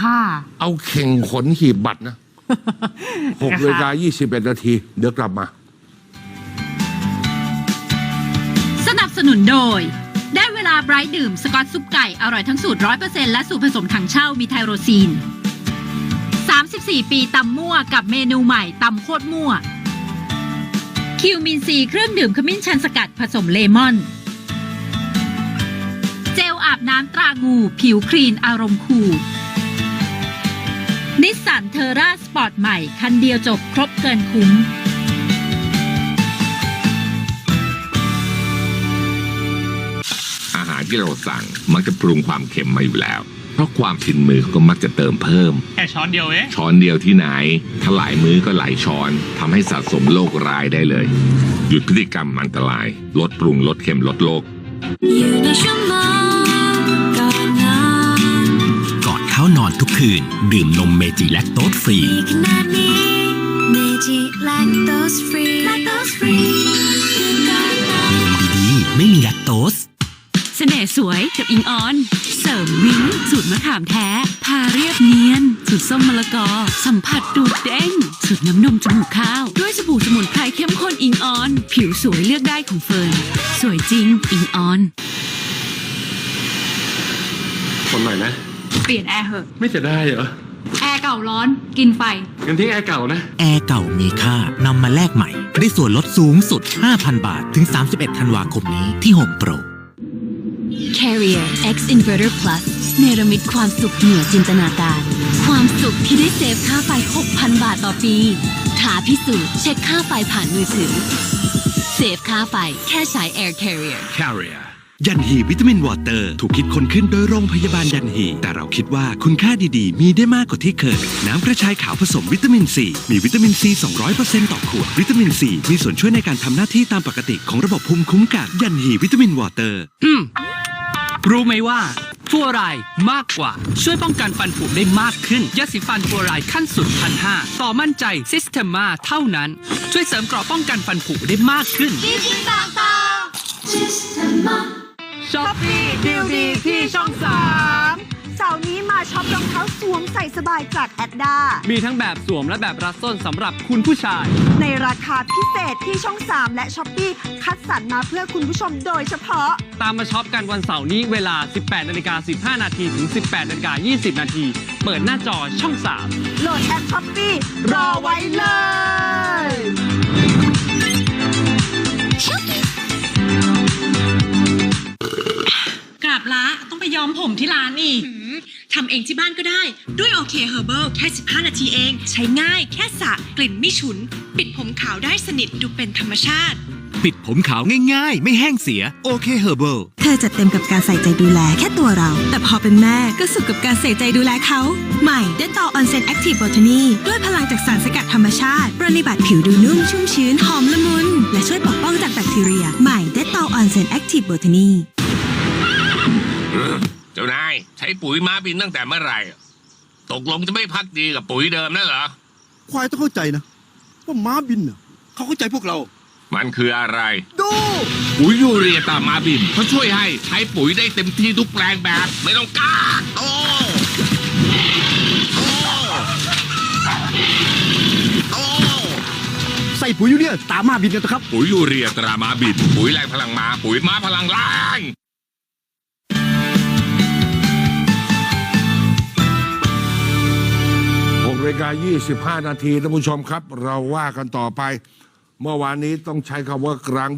ค่ะ เอาเข่งขนหีบบัตรนะหกนาฬิกายี่สิบเอ็ดนาที เดี๋ยวกลับมา สนับสนุนโดย ได้เวลาไบรท์ดื่ม สกอตซุปไก่ อร่อยทั้งสูตร100%และสูตรผสมถังเช่ามีไทโรซีน 34 ปีตำมั่วกับเมนูใหม่ตำโคตรมั่ว คิวมินซีเครื่องดื่มขมิ้นชันสกัดผสมเลมอน เจลอาบน้ำตรางู ผิวครีนอารมณ์คูล นิสสันเทอร่าสปอร์ตใหม่ คันเดียวจบครบเกินคุ้มอาหารที่เราสั่งมักจะปรุงความเค็มมาอยู่แล้ว เพราะความชินมือก็มักจะเติมเพิ่ม แค่ช้อนเดียวเองช้อนเดียวที่ไหน ถ้าหลายมื้อก็หลายช้อนทำให้สะสมโรคร้ายได้เลย หยุดพฤติกรรมอันตราย ลดปรุงลดเค็มลดโรค อยู่ในชั่วโมง เข้านอนทุกคืน ดื่มนมเมจิแลคโตสฟรี ดีขนาดนี้เมจิแลคโตสฟรีแลคโตสฟรีคือการนอนนมดีๆ ไม่มีแลคโตส เสน่ห์สวยกับอิงออน เสริมวิ้งสูตรมะขามแท้ พาเรียบเนียน สูตรส้มมะละกอ สัมผัสดูดเด้ง สูตรน้ำนมจมูกข้าว ด้วยสบู่สมุนไพรเข้มข้นอิงออน ผิวสวยเลือกได้ของเฟิร์น สวยจริงอิงออน คนใหม่นะเปลี่ยนแอร์เหอะ ไม่จะได้เหรอ แอร์เก่าร้อนกินไฟ งั้นทิ้งแอร์เก่านะ แอร์เก่ามีค่านำมาแลกใหม่ ได้ส่วนลดสูงสุด 5,000 บาท ถึง 31 ธันวาคมนี้ที่ Home Pro Carrier X Inverter Plus เนรมิตความสุขเหนือจินตนาการ ความสุขที่ได้เซฟค่าไฟ 6,000 บาทต่อปีท้าพิสูจน์เช็คค่าไฟผ่านมือถือ เซฟค่าไฟแค่ใช้ Air Carrier Carrier ยันฮีวิตามินวอเตอร์ ถูกคิดค้นขึ้นโดยโรงพยาบาลยันฮี แต่เราคิดว่าคุณค่าดีๆ มีได้มากกว่าที่เคย น้ำกระชายขาวผสมวิตามินซี มีวิตามินซี 200%ต่อขวด วิตามินซี มีส่วนช่วยในการทำหน้าที่ตามปกติของระบบภูมิคุ้มกันยันฮีวิตามินวอเตอร์รู้ไหมว่าฟลูออไรด์มากกว่า ช่วยป้องกันฟันผุได้มากขึ้นยาสีฟันฟลูออไรด์ขั้นสุดพันห้าต่อมั่นใจซิสเ e มาเท่านั้น ช่วยเสริมเกราะป้องกันฟันผุได้มากขึ้น ช้อปปี้ดิวดีที่ช่องสามเสาร์นี้มาช็อปรองเท้าสวมใส่สบายจากแอดดา มีทั้งแบบสวมและแบบรัดส้นสำหรับคุณผู้ชาย ในราคาพิเศษที่ช่อง 3 และช้อปปี้คัดสรรมาเพื่อคุณผู้ชมโดยเฉพาะ ตามมาช็อปกันวันเสาร์นี้เวลา 18นาฬิกา15 นาทีถึง 18นาฬิกา20 นาที เปิดหน้าจอช่อง 3 โหลดแอปช้อปปี้รอไว้เลย ที่ร้านอีกทำเองที่บ้านก็ได้ ด้วยโอเคเฮอร์เบิลแค่ 15 นาทีเอง ใช้ง่ายแค่สระกลิ่นไม่ฉุน ปิดผมขาวได้สนิทดูเป็นธรรมชาติ ปิดผมขาวง่ายๆ ไม่แห้งเสียโอเคเฮอร์เบิลเธอจะเต็มกับการใส่ใจดูแลแค่ตัวเรา แต่พอเป็นแม่ก็สุขกับการใส่ใจดูแลเขา ใหม่เดต o อออนเซนแอคทีฟบอทนีด้วยพลังจากสารสกัดธรรมชาติปรนนิบัติผิวดูนุ่มชุ่มชื้นหอมละมุนและช่วยปกป้องจากแบคทีเรีย ใหม่เดต o อออนเซนแอคทีฟบอทนีเจ้านายใช้ปุ๋ยม้าบินตั้งแต่เมื่อไหร่ ตกลงจะไม่พักดีกับปุ๋ยเดิมนั่นเหรอ ควายต้องเข้าใจนะว่าม้าบินน่ะเขาเข้าใจพวกเรา มันคืออะไร ดู ปุ๋ยยูเรียตามาบินเขาช่วยให้ใช้ปุ๋ยได้เต็มที่ทุกแปลงแบบ ไม่ต้องกากโอ้โอ้โอ้ใส่ปุ๋ยยูเรียตามม้าบินกันเถอะครับ ปุ๋ยยูเรียตรามาบิน ปุ๋ยแรงพลังม้าปุ๋ยม้าพลังแรง ฬิกา 25 นาทีท่านผู้ชมครับ เราว่ากันต่อไป เมื่อวานนี้ต้องใช้คำว่ากลาง